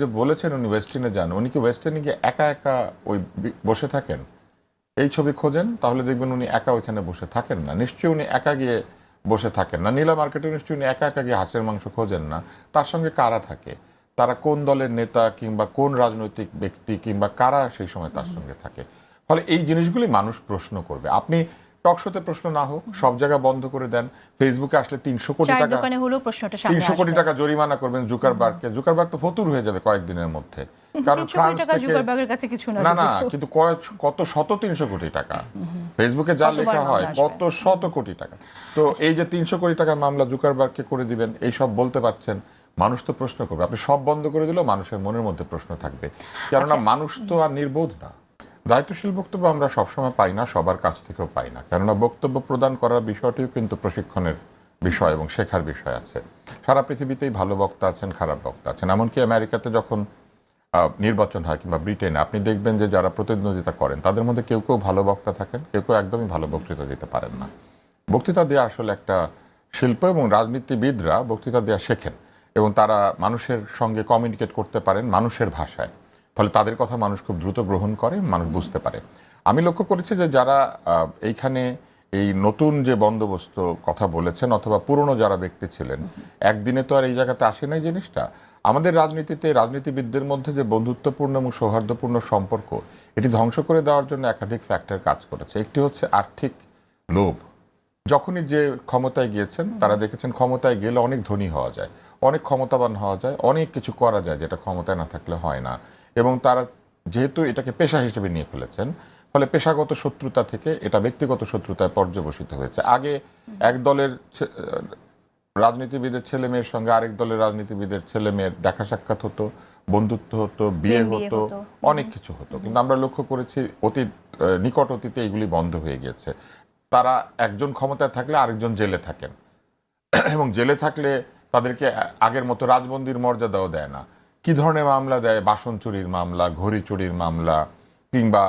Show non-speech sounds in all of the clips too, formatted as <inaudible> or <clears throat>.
যে বলেছেন উনি ওয়েস্টার্নে যান, উনি কি ওয়েস্টার্নে গিয়ে একা একা ওই বসে থাকেন? এই ছবি খোঁজেন, তাহলে দেখবেন উনি একা ওইখানে বসে থাকেন না। নিশ্চয়ই উনি একা গিয়ে বসে থাকেন না। নীলা মার্কেটে নিশ্চয়ই উনি একা একা গিয়ে হাঁসের মাংস খোঁজেন না। তার সঙ্গে কারা থাকে? তারা কোন দলের নেতা কিংবা কোন রাজনৈতিক ব্যক্তি কিংবা কারা সেই সময় তার সঙ্গে থাকে? ফলে এই জিনিসগুলি মানুষ প্রশ্ন করবে। আপনি টকশোতে প্রশ্ন না হোক সব জায়গা বন্ধ করে দেন। ফেসবুকে আসলে তিনশো কোটি টাকা তিনশো কোটি টাকা জরিমানা করবেন জুকারবার্গকে। জুকারবার্গ তো ফতুর হয়ে যাবে কয়েকদিনের মধ্যে। কারণ ফ্রান্স থেকে না না কিন্তু কত শত তিনশো কোটি টাকা। ফেসবুকে যা লেখা হয় কত শত কোটি টাকা। তো এই যে তিনশো কোটি টাকার মামলা জুকারবার্গকে করে দিবেন এই সব বলতে পারছেন মানুষ তো প্রশ্ন করবে। আপনি সব বন্ধ করে দিলেও মানুষের মনের মধ্যে প্রশ্ন থাকবে। কেননা আচ্ছা। মানুষ তো আর নির্বোধ না। দায়িত্বশীল বক্তব্য আমরা সবসময় পাই না, সবার কাছ থেকেও পাই না। কেননা বক্তব্য প্রদান করার বিষয়টিও কিন্তু প্রশিক্ষণের বিষয় এবং শেখার বিষয় আছে। সারা পৃথিবীতেই ভালো বক্তা আছেন, খারাপ বক্তা আছেন। এমনকি আমেরিকাতে যখন নির্বাচন হয় কিংবা ব্রিটেনে, আপনি দেখবেন যে যারা প্রতিদ্বন্দ্বিতা করেন, তাদের মধ্যে কেউ কেউ ভালো বক্তা থাকেন, কেউ কেউ একদমই ভালো বক্তৃতা দিতে পারেন না। বক্তৃতা দেওয়া আসলে একটা শিল্প এবং রাজনীতিবিদরা বক্তৃতা দেওয়া শেখেন এবং তারা মানুষের সঙ্গে কমিউনিকেট করতে পারেন মানুষের ভাষায়। ফলে তাদের কথা মানুষ খুব দ্রুত গ্রহণ করে, মানুষ বুঝতে পারে। আমি লক্ষ্য করেছি যে যারা এইখানে এই নতুন যে বন্দোবস্ত কথা বলেছেন অথবা পুরনো যারা ব্যক্তি ছিলেন, একদিনে তো আর এই জায়গাতে আসে নাই জিনিসটা। আমাদের রাজনীতিতে রাজনীতিবিদদের মধ্যে যে বন্ধুত্বপূর্ণ এবং সৌহার্দ্যপূর্ণ সম্পর্ক, এটি ধ্বংস করে দেওয়ার জন্য একাধিক ফ্যাক্টর কাজ করেছে। একটি হচ্ছে আর্থিক লোভ। যখনই যে ক্ষমতায় গিয়েছেন, তারা দেখেছেন ক্ষমতায় গেলে অনেক ধনী হওয়া যায়, অনেক ক্ষমতাবান হওয়া যায়, অনেক কিছু করা যায় যেটা ক্ষমতায় না থাকলে হয় না। এবং তারা যেহেতু এটাকে পেশা হিসেবে নিয়ে ফেলেছেন ফলে পেশাগত শত্রুতা থেকে এটা ব্যক্তিগত শত্রুতায় পর্যবসিত হয়েছে। আগে এক দলের রাজনীতিবিদের ছেলে মেয়ের সঙ্গে আরেক দলের রাজনীতিবিদের ছেলে মেয়ের দেখা সাক্ষাৎ হতো বন্ধুত্ব হতো বিয়ে হতো। অনেক কিছু হতো। কিন্তু আমরা লক্ষ্য করেছি অতীত আহ, নিকট অতীতে এগুলি বন্ধ হয়ে গিয়েছে। তারা একজন ক্ষমতায় থাকলে আরেকজন জেলে থাকেন। <clears throat> এবং জেলে থাকলে তাদেরকে আগের মতো রাজবন্দির মর্যাদাও দেয় না। ধরনের মামলা দেয়? বাসন চুরির মামলা ঘড়ি চুরির মামলা কিংবা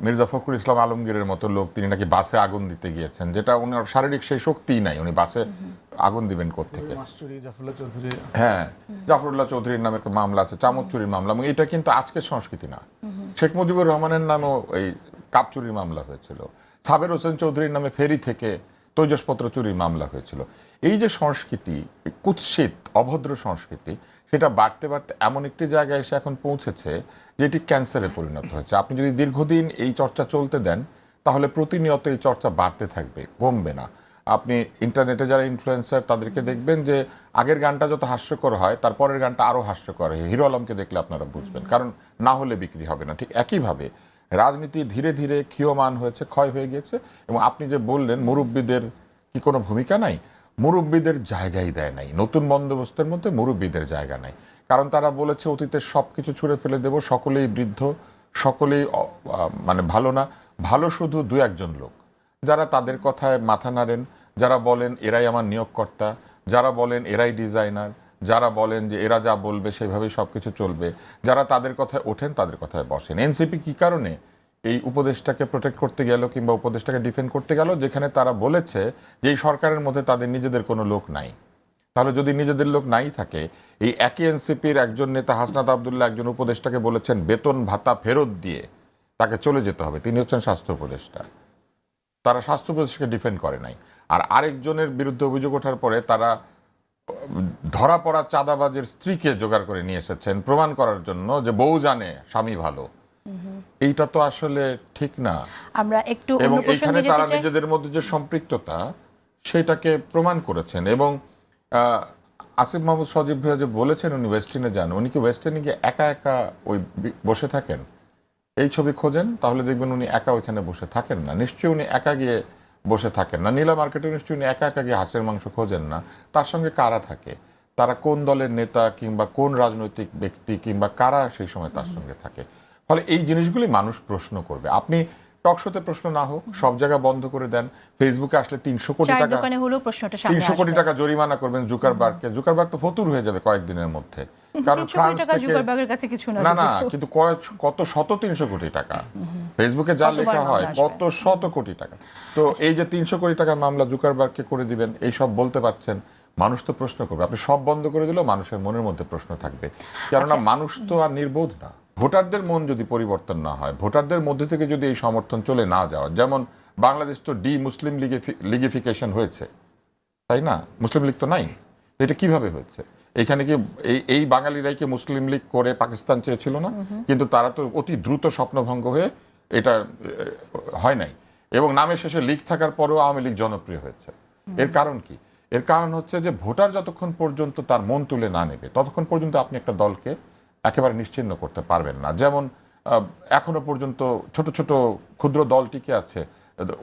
মির্জা ফখরুল ইসলাম আলমগীরের মতো লোক তিনি নাকি বাসে আগুন দিতে গিয়েছেন যেটা ওনার শারীরিক সেই শক্তিই নাই উনি বাসে আগুন দিবেন চৌধুরী। হ্যাঁ জাফরুল্লাহ চৌধুরীর নামে একটা মামলা আছে চামচ চুরির মামলা এবং এটা কিন্তু আজকের সংস্কৃতি না। শেখ মুজিবুর রহমানের নামেও এই কাপ চুরির মামলা হয়েছিল। সাবের হোসেন চৌধুরীর নামে ফেরি থেকে তৈজসপত্র চুরির মামলা হয়েছিল। এই যে সংস্কৃতি, কুৎসিত, অভদ্র সংস্কৃতি, সেটা বাড়তে বাড়তে এমন একটি জায়গায় এসে এখন পৌঁছেছে যেটি ক্যান্সারে পরিণত হয়েছে। আপনি যদি দীর্ঘদিন এই চর্চা চলতে দেন, তাহলে প্রতিনিয়ত এই চর্চা বাড়তে থাকবে, কমবে না। আপনি ইন্টারনেটে যারা ইনফ্লুয়েন্সার তাদেরকে দেখবেন যে আগের গানটা যত হাস্যকর হয় তারপরের গানটা আরও হাস্যকর হয়। হিরো আলমকে দেখলে আপনারা বুঝবেন, কারণ না হলে বিক্রি হবে না। ঠিক একইভাবে রাজনীতি ধীরে ধীরে ক্ষীয়মান হয়েছে, ক্ষয় হয়ে গিয়েছে। এবং আপনি যে বললেন, মুরব্বীদের কি কোনো ভূমিকা নাই? মুরব্বীদের জায়গাই দেয় নাই। নতুন বন্দোবস্তের মধ্যে মুরব্বীদের জায়গা নাই। কারণ তারা বলেছে, অতীতে সব কিছু ছুঁড়ে ফেলে দেব, সকলেই বৃদ্ধ, সকলেই মানে ভালো না। ভালো শুধু দু একজন লোক। যারা তাদের কথায় মাথা নাড়েন, যারা বলেন, এরাই আমার নিয়োগকর্তা। যারা বলেন, এরাই ডিজাইনার। যারা বলেন যে এরা যা বলবে সেভাবেই সব কিছু চলবে, যারা তাদের কথায় ওঠেন তাদের কথায় বসেন। এনসিপি কি কারণে এই উপদেশটাকে প্রোটেক্ট করতে গেল কিংবা উপদেশটাকে ডিফেন্ড করতে গেল? যেখানে তারা বলেছে যে এই সরকারের মধ্যে তাদের নিজেদের কোনো লোক নাই। তাহলে যদি নিজেদের লোক নাই থাকে, এই একই এনসিপির একজন নেতা হাসনাত আবদুল্লাহ একজন উপদেষ্টাকে বলেছেন বেতন ভাতা ফেরত দিয়ে তাকে চলে যেতে হবে। তিনি হচ্ছেন স্বাস্থ্য উপদেষ্টা। তারা স্বাস্থ্য উপদেষ্টাকে ডিফেন্ড করে নাই। আর আরেকজনের বিরুদ্ধে অভিযোগ ওঠার পরে তারা ধরা পড়া চাঁদাবাজের স্ত্রীকে জোগাড় করে নিয়ে এসেছেন প্রমাণ করার জন্য যে বউ জানে স্বামী ভালো। এইটা তো আসলে ঠিক না। আমরা একটু এবং প্রসঙ্গে তারা নিজেদের মধ্যে যে সম্পৃক্ততা সেটাকে প্রমাণ করেছেন এবং আসিফ মাহমুদ সজীব ভাইয়া যে বলেছেন উনি ওয়েস্টার্নে যান উনি কি ওয়েস্টার্নে গিয়ে একা একা ওই বসে থাকেন? এই ছবি খোঁজেন তাহলে দেখবেন উনি একা ওইখানে বসে থাকেন না। নিশ্চয়ই উনি একা গিয়ে বসে থাকেন না। নীলা মার্কেটে নিশ্চয়ই একা একা গিয়ে হাঁসের মাংস খোঁজেন না। তার সঙ্গে কারা থাকে? তারা কোন দলের নেতা কিংবা কোন রাজনৈতিক ব্যক্তি কিংবা কারা সেই সময় তার সঙ্গে থাকে? ফলে এই জিনিসগুলি মানুষ প্রশ্ন করবে। আপনি টকশোতে প্রশ্ন না হোক সব জায়গা বন্ধ করে দেন। ফেসবুকে আসলে তিনশো কোটি টাকা তিনশো কোটি টাকা জরিমানা করবেন জুকারবার্গকে। জুকারবার্গ তো ফতুর হয়ে যাবে কয়েকদিনের মধ্যে। কারণ ফ্রান্স থেকে না না কিন্তু কত শত তিনশো কোটি টাকা। ফেসবুকে যা লেখা হয় কত শত কোটি টাকা। তো এই যে তিনশো কোটি টাকার মামলা জুকারবার্গকে করে দিবেন এই সব বলতে পারছেন মানুষ তো প্রশ্ন করবে। আপনি সব বন্ধ করে দিলেও মানুষের মনের মধ্যে প্রশ্ন থাকবে। কেননা আচ্ছা। মানুষ তো আর নির্বোধ না। ভোটারদের মন যদি পরিবর্তন না হয় ভোটারদের মধ্যে থেকে যদি এই সমর্থন চলে না যাওয়া যেমন বাংলাদেশ তো ডি মুসলিম লিগে লিগিফিকেশন হয়েছে তাই না? মুসলিম লীগ তো নাই। এটা কীভাবে হয়েছে? এখানে কি এই এই বাঙালিরাই কি মুসলিম লীগ করে পাকিস্তান চেয়েছিল না? কিন্তু তারা তো অতি দ্রুত স্বপ্নভঙ্গ হয়ে এটা হয় নাই। এবং নামের শেষে লীগ থাকার পরেও আওয়ামী লীগ জনপ্রিয় হয়েছে। এর কারণ কি? এর কারণ হচ্ছে যে ভোটার যতক্ষণ পর্যন্ত তার মন তুলে না নেবে, ততক্ষণ পর্যন্ত আপনি একটা দলকে একেবারে নিশ্চিহ্ন করতে পারবেন না। যেমন এখনও পর্যন্ত ছোট ছোট ক্ষুদ্র দল টিকে আছে,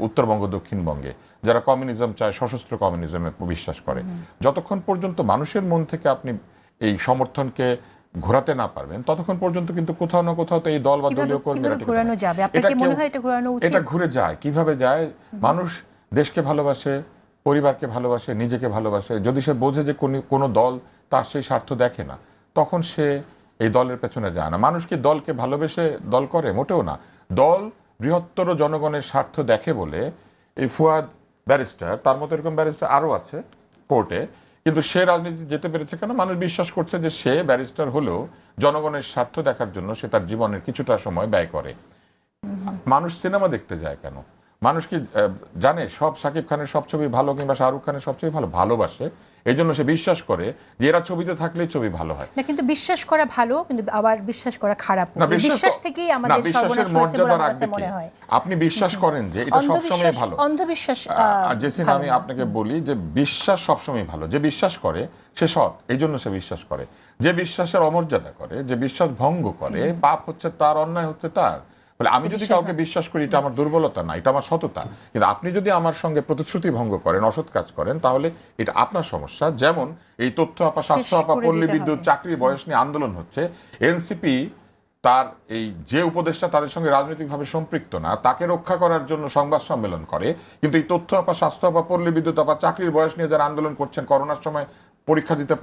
উত্তরবঙ্গ, দক্ষিণবঙ্গে, যারা কমিউনিজম চায়, সশস্ত্র কমিউনিজমে বিশ্বাস করে। যতক্ষণ পর্যন্ত মানুষের মন থেকে আপনি এই সমর্থনকে ঘোরাতে না পারবেন ততক্ষণ পর্যন্ত কিন্তু কোথাও না কোথাও তো এই দল বা দলীয় কর্মীরা ঘোরানো যাবে? মনে হয় এটা ঘোরানো উচিত? এটা ঘুরে যায় কীভাবে যায়? মানুষ দেশকে ভালোবাসে পরিবারকে ভালোবাসে নিজেকে ভালোবাসে। যদি সে বোঝে যে কোন- কোনো দল তার সেই স্বার্থ দেখে না তখন সে এই দলের পেছনে যায় না। মানুষ কি দলকে ভালোবেসে দল করে? মোটেও না। দল বৃহত্তর জনগণের স্বার্থ দেখে বলে এই ফুয়াদ ব্যারিস্টার তার মতো এরকম ব্যারিস্টার আরও আছে কোর্টে কিন্তু সে রাজনীতি যেতে পেরেছে কেন? মানুষ বিশ্বাস করছে যে সে ব্যারিস্টার হলেও জনগণের স্বার্থ দেখার জন্য সে তার জীবনের কিছুটা সময় ব্যয় করে। মানুষ সিনেমা দেখতে যায় কেন? মানুষ কি জানে সব সাকিব খানের সব ছবি ভালো কিংবা শাহরুখ খানের সব ছবি ভালো? ভালোবাসে। এই জন্য সে বিশ্বাস করে যে এরা ছবিতে থাকলেই ছবি ভালো হয়। না কিন্তু বিশ্বাস করা ভালো কিন্তু আবার বিশ্বাস করা খারাপ। না বিশ্বাস থেকেই আমাদের বিশ্বাসের মর্যাদা রাখবে মনে হয়। আপনি বিশ্বাস করেন যে এটা সবসময় ভালো। অন্ধবিশ্বাস আর জেসিন আমি আপনাকে বলি যে বিশ্বাস সবসময় ভালো। যে বিশ্বাস করে সে সৎ এই জন্য সে বিশ্বাস করে। যে বিশ্বাসের অমর্যাদা করে যে বিশ্বাস ভঙ্গ করে পাপ হচ্ছে তার অন্যায় হচ্ছে তার বলে আমি যদি কাউকে বিশ্বাস করি এটা আমার দুর্বলতা না এটা আমার সততা। কিন্তু আপনি যদি আমার সঙ্গে প্রতিশ্রুতি ভঙ্গ করেন অসৎ কাজ করেন তাহলে এটা আপনার সমস্যা। যেমন এই তথ্য আপা স্বাস্থ্য আপা পল্লী বিদ্যুৎ চাকরির বয়স নিয়ে আন্দোলন হচ্ছে। এনসিপি তার এই যে উপদেষ্টা তাদের সঙ্গে রাজনৈতিকভাবে সম্পৃক্ত না তাকে রক্ষা করার জন্য সংবাদ সম্মেলন করে। কিন্তু এই তথ্য আপা স্বাস্থ্য আপা পল্লী বিদ্যুৎ আপা চাকরির বয়স নিয়ে যারা আন্দোলন করছেন করোনার সময় পরীক্ষা দিতে